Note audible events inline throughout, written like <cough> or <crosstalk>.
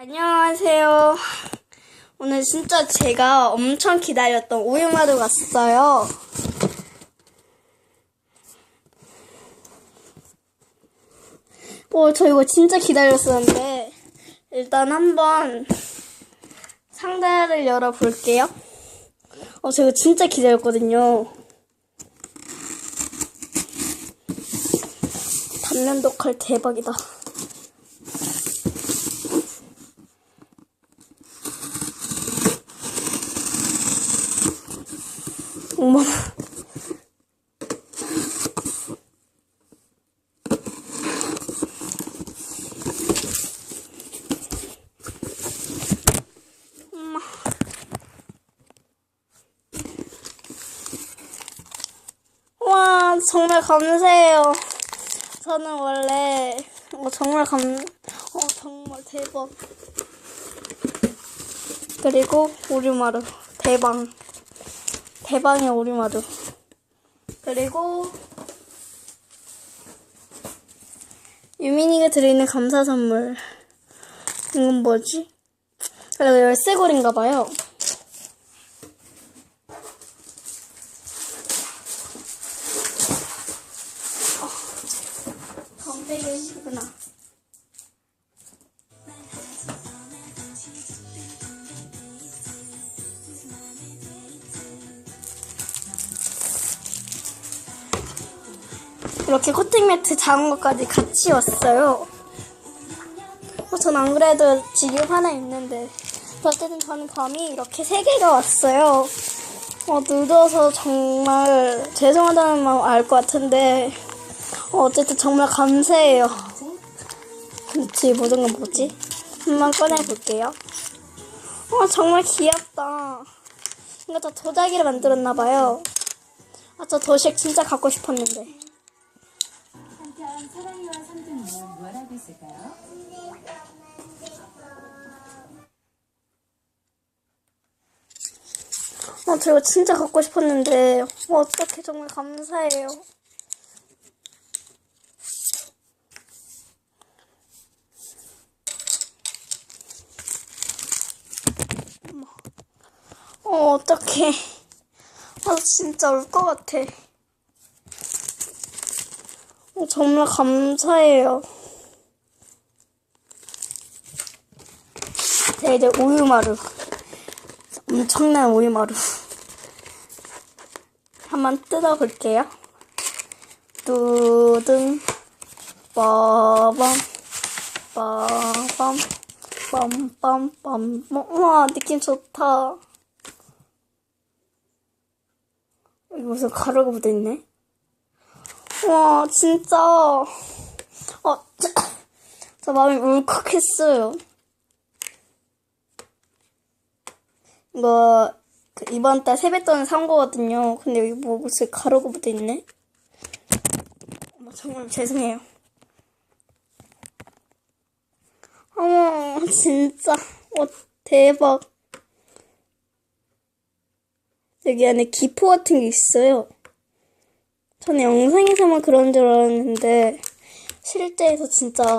안녕하세요. 오늘 진짜 제가 엄청 기다렸던 우유마루 왔어요. 오, 저 이거 진짜 기다렸었는데, 일단 한번 상자를 열어볼게요. 어, 저 이거 진짜 기다렸거든요. 단면도 칼 대박이다. 어머. 엄마. 와, 정말 감사해요. 저는 원래, 어, 정말 감, 어, 정말 대박. 그리고 오류마루. 대박. 대방의 오리마루. 그리고 유민이가 들어있는 감사 선물. 이건 뭐지? 아, 이거 열쇠고리인가 봐요. 덤백이구나. 이렇게 코팅 매트 작은 것까지 같이 왔어요. 어, 전안 그래도 지금 하나 있는데. 어쨌든 저는 밤이 이렇게 세 개가 왔어요. 어, 늦어서 정말 죄송하다는 마음 알 것 같은데. 어, 어쨌든 정말 감사해요. 그치, 모든 건 뭐지? 한번 꺼내볼게요. 어, 정말 귀엽다. 이거 다 도자기를 만들었나봐요. 아, 저 도식 진짜 갖고 싶었는데. 한편 사랑이와 뭘 하고 있을까요? 어, 저 이거 진짜 갖고 싶었는데, 어, 어떻게 정말 감사해요. 어, 어떡해. 아, 진짜 울 것 같아. 어, 정말 감사해요. 네, 이제 우유마루. 엄청난 우유마루. 한번 뜯어볼게요. 뚜둥, 빠밤, 빠밤, 빰빰빰. 우와, 느낌 좋다. 무슨 가루가 묻어있네? 와, 진짜. 어, 저, 저 마음이 울컥했어요. 이거 그 이번 달 세뱃돈 산 거거든요. 근데 여기 뭐 무슨 가루가 묻어 있네. 어머 정말 죄송해요. 어머 진짜 어 대박. 여기 안에 기포 같은 게 있어요. 저는 영상에서만 그런 줄 알았는데 실제에서 진짜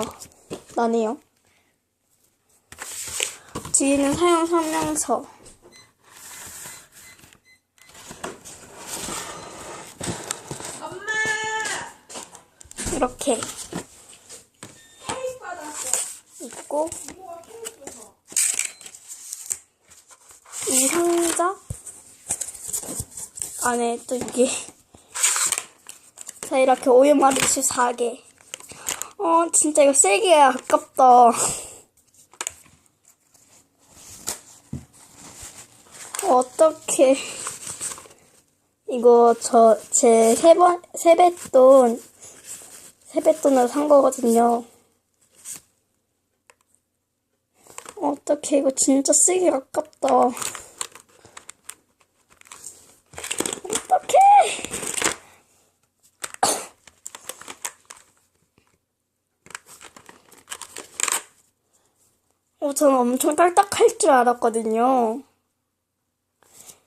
나네요. 뒤에는 사용 설명서. 이렇게 있고 이 상자 안에 또 이게 자 이렇게 오유마루 24개 어 진짜 이거 쓰기가 아깝다 어떻게 이거 저 제 세번 세뱃돈 세뱃돈으로 산 거거든요. 어떡해, 이거 진짜 쓰기 아깝다. 어떡해! 어, 저는 엄청 딱딱할 줄 알았거든요.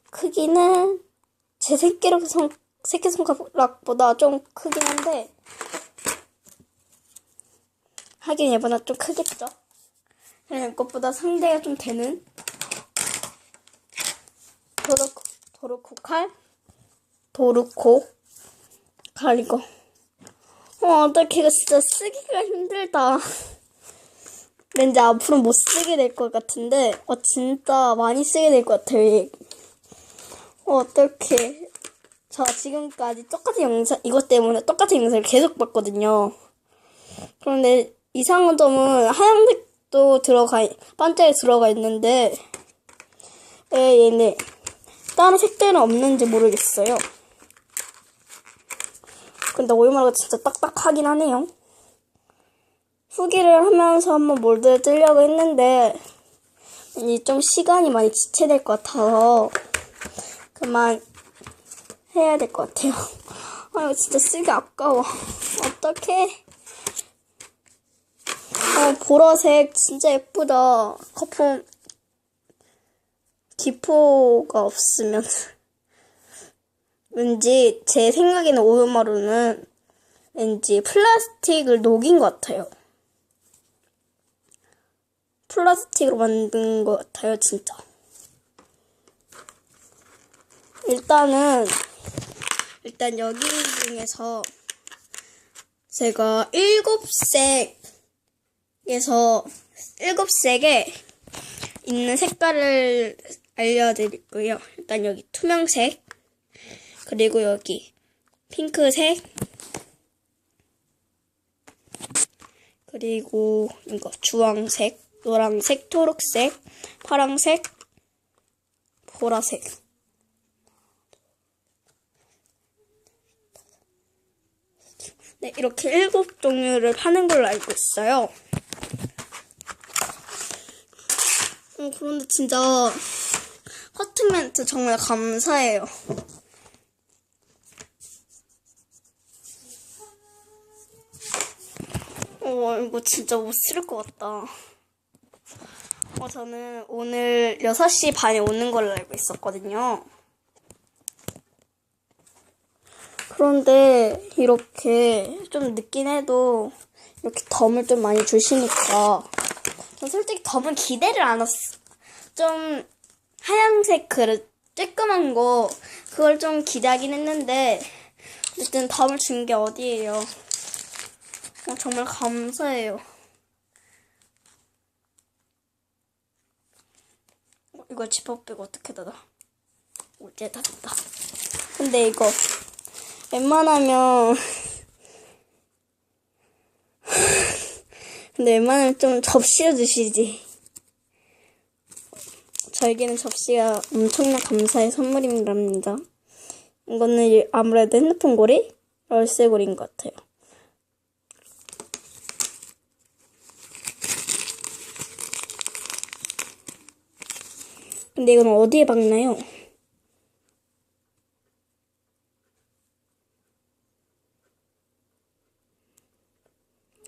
크기는 제 새끼손, 새끼손가락보다 좀 크긴 한데, 하긴 얘보다 좀 크겠죠? 그냥 이것보다 상대가 좀 되는 도르코, 도르코 칼? 도르코 칼 이거. 어, 어떡해. 이거 진짜 쓰기가 힘들다. 왠지 앞으로 못 쓰게 될 것 같은데, 어, 진짜 많이 쓰게 될 것 같아요. 얘. 어, 어떡해. 저 지금까지 똑같은 영상, 이것 때문에 똑같은 영상을 계속 봤거든요. 그런데 이상한 점은 하얀색도 들어가, 반짝이 들어가 있는데, 왜 얘네, 다른 색들은 없는지 모르겠어요. 근데 오이마루가 진짜 딱딱하긴 하네요. 후기를 하면서 한번 몰드를 뜨려고 했는데, 왠지 좀 시간이 많이 지체될 것 같아서, 그만 해야 될 것 같아요. <laughs> 아, 이거 진짜 쓰기 아까워. 어떡해. 어, 보라색 진짜 예쁘다. 거품, 기포가 없으면. <laughs> 왠지 제 생각에는 오요마루는 왠지 플라스틱을 녹인 것 같아요. 플라스틱으로 만든 것 같아요, 진짜. 일단은, 일단 여기 중에서 제가 일곱 색에서 일곱 색에 있는 색깔을 알려드리고요. 일단 여기 투명색, 그리고 여기 핑크색, 그리고 이거 주황색, 노란색, 초록색, 파랑색, 보라색. 네, 이렇게 일곱 종류를 파는 걸로 알고 있어요. 어, 그런데 진짜 커트멘트 정말 감사해요. 어, 이거 진짜 못 쓸 것 같다. 어, 저는 오늘 6시 반에 오는 걸로 알고 있었거든요. 그런데 이렇게 좀 늦긴 해도 이렇게 덤을 좀 많이 주시니까 전 솔직히 덤은 기대를 안 했어. 좀 하얀색 그릇 쬐끄만 거 그걸 좀 기대하긴 했는데 어쨌든 덤을 준 게 어디예요. 어, 정말 감사해요. 어, 이거 지퍼 빼고 어떻게 닫아? 오, 이제 닫았다. 근데 이거 웬만하면 근데 웬만하면 좀 접시로 주시지. 저에게는 접시가 엄청난 감사의 선물입니다. 이거는 아무래도 핸드폰 고리, 열쇠 고리인 것 같아요. 근데 이건 어디에 박나요?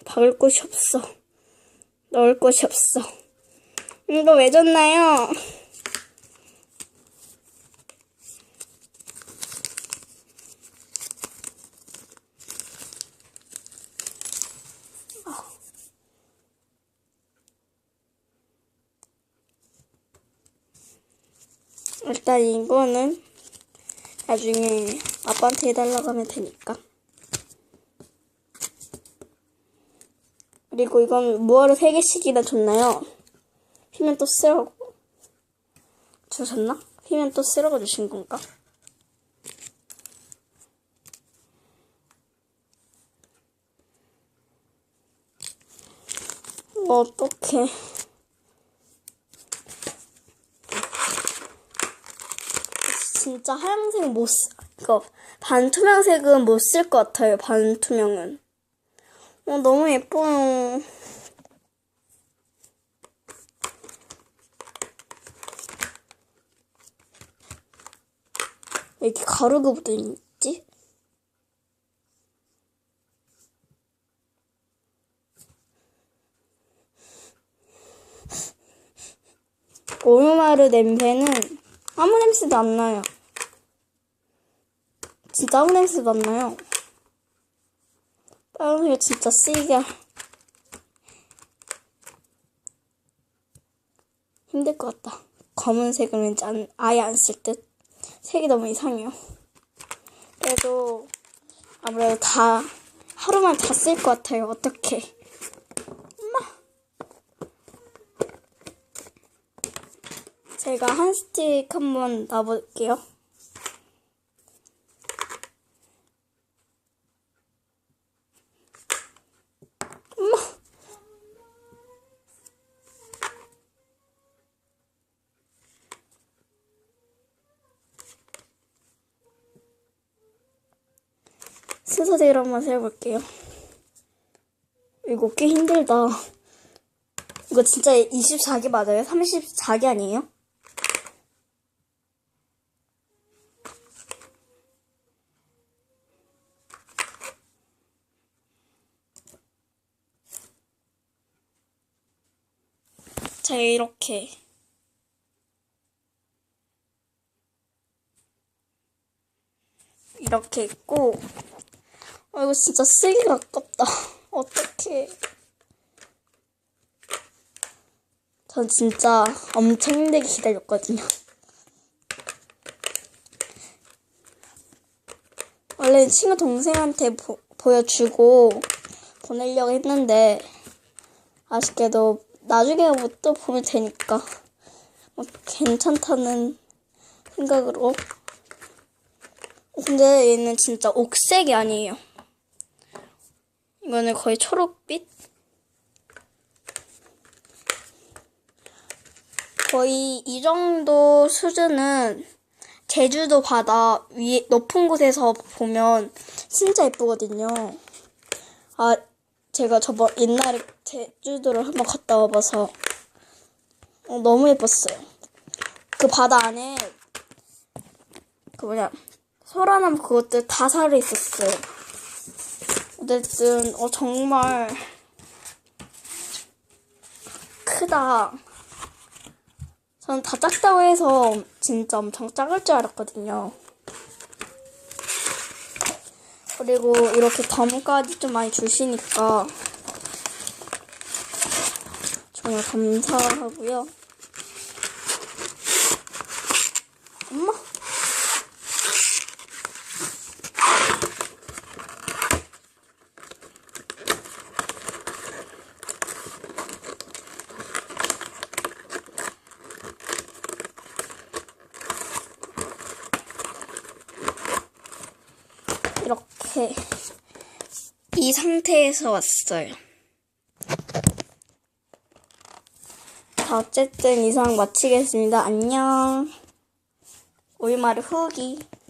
박을 곳이 없어. 넣을 곳이 없어. 이거 왜 줬나요? 일단 이거는 나중에 아빠한테 해달라고 하면 되니까. 그리고 이건 무화를 3개씩이나 줬나요? 피면 또 쓰라고. 주셨나? 피면 또 쓰라고 주신 건가? 어떡해. 진짜 하얀색 못 쓰, 이거 반투명색은 못 쓸 것 같아요. 반투명은. 어, 너무 예뻐요. 왜 이렇게 가루가 묻어있지? 오요마루 냄새는 아무 냄새도 안 나요. 진짜 아무 냄새도 안 나요. 빨간색이 진짜 쓰기가 힘들 것 같다. 검은색은 왠지 안, 아예 안 쓸 듯. 색이 너무 이상해요. 그래도 아무래도 다 하루만 다 쓸 것 같아요. 어떻게? 엄마. 제가 한 스틱 한번 놔볼게요. 엄마. 순서대로 한번 세어볼게요. 이거 꽤 힘들다. 이거 진짜 24개 맞아요? 34개 아니에요? 자, 이렇게. 이렇게 있고, 아, 이거 진짜 쓰기가 아깝다. <laughs> 어떡해. 전 진짜 엄청 힘들게 기다렸거든요. 원래 친구 동생한테 보, 보여주고 보내려고 했는데, 아쉽게도 나중에 뭐또 보면 되니까, 뭐 괜찮다는 생각으로. 어, 근데 얘는 진짜 옥색이 아니에요. 이거는 거의 초록빛? 거의 이 정도 수준은 제주도 바다 위 높은 곳에서 보면 진짜 예쁘거든요. 아, 제가 저번 옛날에 제주도를 한번 갔다 와봐서 어, 너무 예뻤어요. 그 바다 안에 그 뭐냐 소라나무 그것들 다 살아 있었어요. 어쨌든 어 정말 크다. 저는 다 작다고 해서 진짜 엄청 작을 줄 알았거든요. 그리고 이렇게 덤까지 좀 많이 주시니까 정말 감사하고요. 엄마. 이렇게 이 상태에서 왔어요. 자, 어쨌든 이상 마치겠습니다. 안녕. 우리말의 후기.